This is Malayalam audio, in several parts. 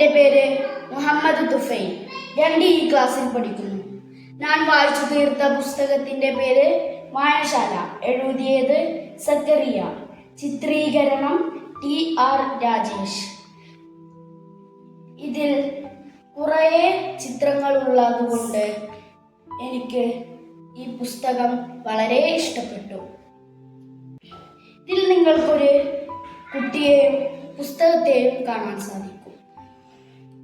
എന്റെ പേര് മുഹമ്മദ് തുഫൈൻ രണ്ട് ഈ ക്ലാസ്സിൽ പഠിക്കുന്നു. ഞാൻ വായിച്ചു തീർത്ത പുസ്തകത്തിന്റെ പേര് വായനശാല. എഴുതിയത് സക്കറിയ. ചിത്രീകരണം ടി ആർ രാജേഷ്. ഇതിൽ കുറേ ചിത്രങ്ങൾ ഉള്ളതുകൊണ്ട് എനിക്ക് ഈ പുസ്തകം വളരെ ഇഷ്ടപ്പെട്ടു. ഇതിൽ നിങ്ങൾക്കൊരു കുട്ടിയെയും പുസ്തകത്തെയും കാണാൻ സാധിക്കും.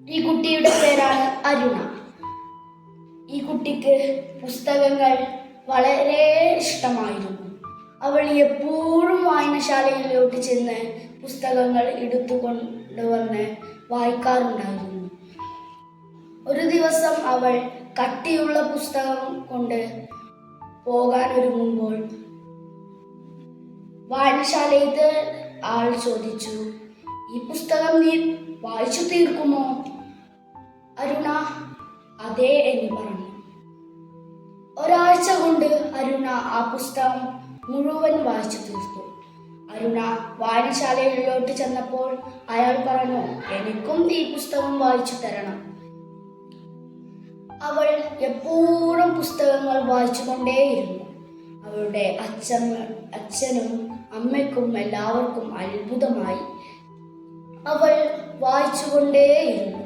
ഈ കുട്ടിയുടെ പേരാണ് അരുണ. ഈ കുട്ടിക്ക് പുസ്തകങ്ങൾ വളരെ ഇഷ്ടമായിരുന്നു. അവൾ എപ്പോഴും വായനശാലയിലോട്ട് ചെന്ന് പുസ്തകങ്ങൾ എടുത്തുകൊണ്ടുവന്ന് വായിക്കാറുണ്ടായിരുന്നു. ഒരു ദിവസം അവൾ കട്ടിയുള്ള പുസ്തകം കൊണ്ട് പോകാൻ ഒരുങ്ങുമ്പോൾ വായനശാലയിലെ ആൾ ചോദിച്ചു ഈ പുസ്തകം നീ വായിച്ചു തീർക്കുമോ? അരുണ അതെ എന്ന് പറഞ്ഞു. ഒരാഴ്ച കൊണ്ട് അരുണ ആ പുസ്തകം മുഴുവൻ വായിച്ചു തീർത്തു. അരുണ വായനശാലയിലോട്ട് ചെന്നപ്പോൾ അയാൾ പറഞ്ഞു എനിക്കും ഈ പുസ്തകം വായിച്ചു തരണം. അവൾ എപ്പോഴും പുസ്തകങ്ങൾ വായിച്ചുകൊണ്ടേയിരുന്നു. അവളുടെ അച്ഛൻ അച്ഛനും അമ്മയ്ക്കും എല്ലാവർക്കും അത്ഭുതമായി. അവൾ വായിച്ചുകൊണ്ടേയിരുന്നു.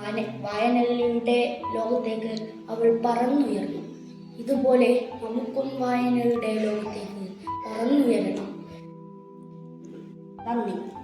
വായന വായനയുടെ ലോകത്തേക്ക് അവൾ പറന്നുയർന്നു. ഇതുപോലെ നമുക്കും വായനയുടെ ലോകത്തേക്ക് പറന്നുയരണം. നന്ദി.